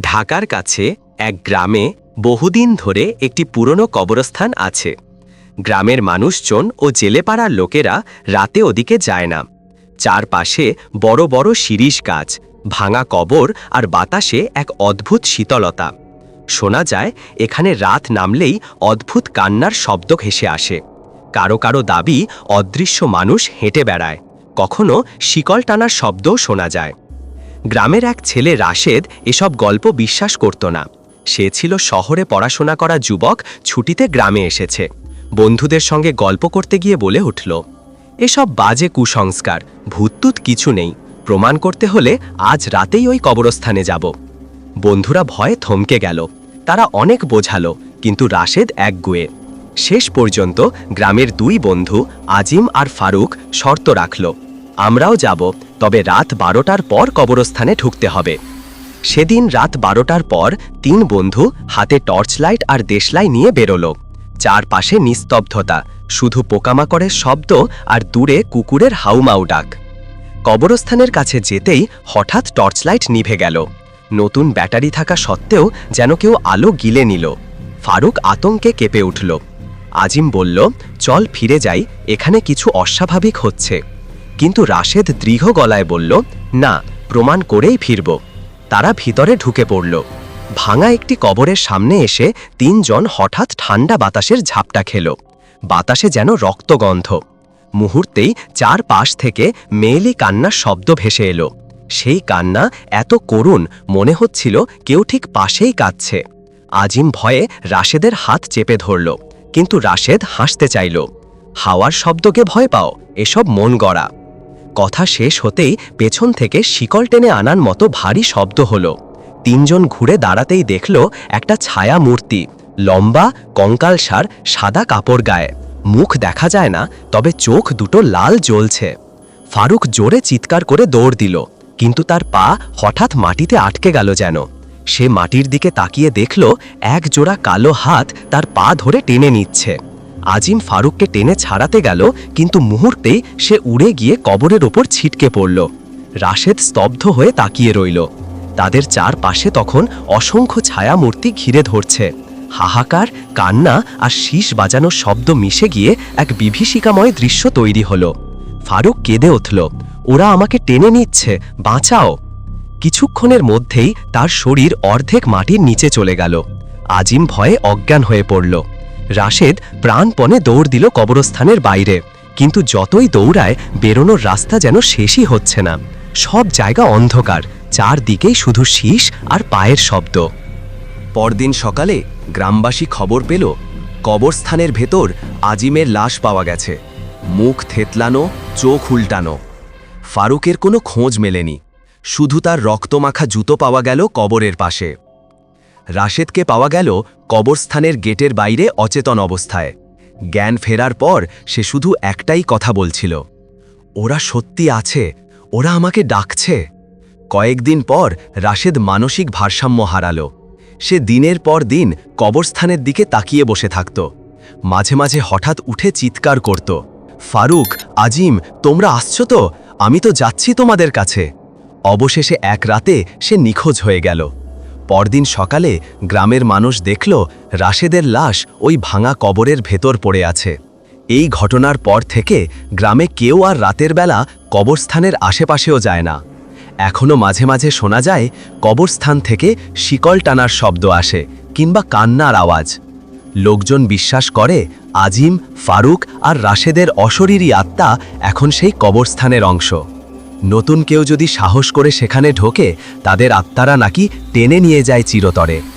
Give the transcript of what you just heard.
ঢাকার কাছে এক গ্রামে বহুদিন ধরে একটি পুরনো কবরস্থান আছে। গ্রামের মানুষজন ও জেলেপাড়ার লোকেরা রাতে ওদিকে যায় না। চারপাশে বড় বড় শিরিষ গাছ, ভাঙা কবর আর বাতাসে এক অদ্ভুত শীতলতা। শোনা যায়, এখানে রাত নামলেই অদ্ভুত কান্নার শব্দ ঘেসে আসে। কারও কারও দাবি, অদৃশ্য মানুষ হেঁটে বেড়ায়। কখনো শিকল টানার শব্দও শোনা যায়। গ্রামের এক ছেলে রাশেদ এসব গল্প বিশ্বাস করত না। সে ছিল শহরে পড়াশোনা করা যুবক, ছুটিতে গ্রামে এসেছে। বন্ধুদের সঙ্গে গল্প করতে গিয়ে বলে উঠল, এসব বাজে কুসংস্কার ভূততুত কিছু নেই। প্রমাণ করতে হলে আজ রাতেই ওই কবরস্থানে যাব। বন্ধুরা ভয়ে থমকে গেল। তারা অনেক বোঝালো, কিন্তু রাশেদ একগুয়ে শেষ পর্যন্ত গ্রামের দুই বন্ধু, আজিম আর ফারুক, শর্ত রাখল। আমরাও যাব, তবে রাত বারোটার পর কবরস্থানে ঢুকতে হবে। সেদিন রাত বারোটার পর তিন বন্ধু হাতে টর্চ লাইট আর দেশলাই নিয়ে বেরোলো। চারপাশে নিস্তব্ধতা, শুধু পোকামাকড়ের শব্দ আর দূরে কুকুরের হাউমাউ ডাক। কবরস্থানের কাছে যেতেই হঠাৎ টর্চ লাইট নিভে গেল। নতুন ব্যাটারি থাকা সত্ত্বেও যেন কেউ আলো গিলে নিল। ফারুক আতঙ্কে কেঁপে উঠল। আজিম বলল, চল ফিরে যাই, এখানে কিছু অস্বাভাবিক হচ্ছে। কিন্তু রাশেদ দৃঢ় গলায় বলল, না, প্রমাণ করেই ফিরব। তারা ভিতরে ঢুকে পড়ল। ভাঙা একটি কবরের সামনে এসে তিনজন হঠাৎ ঠান্ডা বাতাসের ঝাপটা খেল। বাতাসে যেন রক্তগন্ধ। মুহূর্তেই চার পাশ থেকে মেয়েলি কান্নার শব্দ ভেসে এলো। সেই কান্না এত করুণ, মনে হচ্ছিল কেউ ঠিক পাশেই কাঁদছে। আজিম ভয়ে রাশেদের হাত চেপে ধরল, কিন্তু রাশেদ হাসতে চাইল, হাওয়ার শব্দকে ভয় পাও, এসব মন গড়া। কথা শেষ হতেই পেছন থেকে শিকল টেনে আনার মতো ভারী শব্দ হলো। তিনজন ঘুরে দাঁড়াতেই দেখল একটা ছায়া মূর্তি, লম্বা কঙ্কালসার সাদা কাপড় গায়ে। মুখ দেখা যায় না, তবে চোখ দুটো লাল জ্বলছে। ফারুক জোরে চিৎকার করে দৌড় দিল, কিন্তু তার পা হঠাৎ মাটিতে আটকে গেল যেন। সে মাটির দিকে তাকিয়ে দেখল, এক জোড়া কালো হাত তার পা ধরে টেনে নিচ্ছে। আজিম ফারুককে টেনে ছাড়াতে গেল, কিন্তু মুহূর্তেই সে উড়ে গিয়ে কবরের ওপর ছিটকে পড়ল। রাশেদ স্তব্ধ হয়ে তাকিয়ে রইল। তাদের চারপাশে তখন অসংখ্য ছায়া মূর্তি ঘিরে ধরছে। হাহাকার, কান্না আর শীষ বাজানোর শব্দ মিশে গিয়ে এক বিভীষিকাময় দৃশ্য তৈরি হলো। ফারুক কেঁদে উঠল, ওরা আমাকে টেনে নিচ্ছে, বাঁচাও! কিছুক্ষণের মধ্যেই তার শরীর অর্ধেক মাটির নিচে চলে গেল। আজিম ভয়ে অজ্ঞান হয়ে পড়ল। রাশেদ প্রাণপণে দৌড় দিল কবরস্থানের বাইরে। কিন্তু যতই দৌড়ায়, বেরোনোর রাস্তা যেন শেষই হচ্ছে না। সব জায়গা অন্ধকার, চারদিকেই শুধু শীষ আর পায়ের শব্দ। পরদিন সকালে গ্রামবাসী খবর পেল, কবরস্থানের ভেতর আজিমের লাশ পাওয়া গেছে। মুখ থেতলানো, চোখ উল্টানো। ফারুকের কোনো খোঁজ মেলেনি। শুধু তার রক্তমাখা জুতো পাওয়া গেল কবরের পাশে। রাশেদকে পাওয়া গেল কবরস্থানের গেটের বাইরে অচেতন অবস্থায়। জ্ঞান ফেরার পর সে শুধু একটাই কথা বলছিল। ওরা সত্যি আছে? ওরা আমাকে ডাকছে? কয়েকদিন পর রাশেদ মানসিক ভারসাম্য হারাল। সে দিনের পর দিন কবরস্থানের দিকে তাকিয়ে বসে থাকত। মাঝে মাঝে হঠাৎ উঠে চিৎকার করত। ফারুক, আজিম, তোমরা আসছ তো? আমি তো যাচ্ছি তোমাদের কাছে। অবশেষে এক রাতে সে নিখোঁজ হয়ে গেল। পরদিন সকালে গ্রামের মানুষ দেখল রাশেদের লাশ ওই ভাঙা কবরের ভেতর পড়ে আছে। এই ঘটনার পর থেকে গ্রামে কেউ আর রাতের বেলা কবরস্থানের আশেপাশেও যায় না। এখনও মাঝে মাঝে শোনা যায়, কবরস্থান থেকে শিকল টানার শব্দ আসে কিংবা কান্নার আওয়াজ। লোকজন বিশ্বাস করে, আজিম, ফারুক আর রাশেদের অশরীরী আত্মা এখন সেই কবরস্থানের অংশ। নতুন কেউ যদি সাহস করে সেখানে ঢোকে তাদের আত্মারা নাকি টেনে নিয়ে যায় চিরতরে।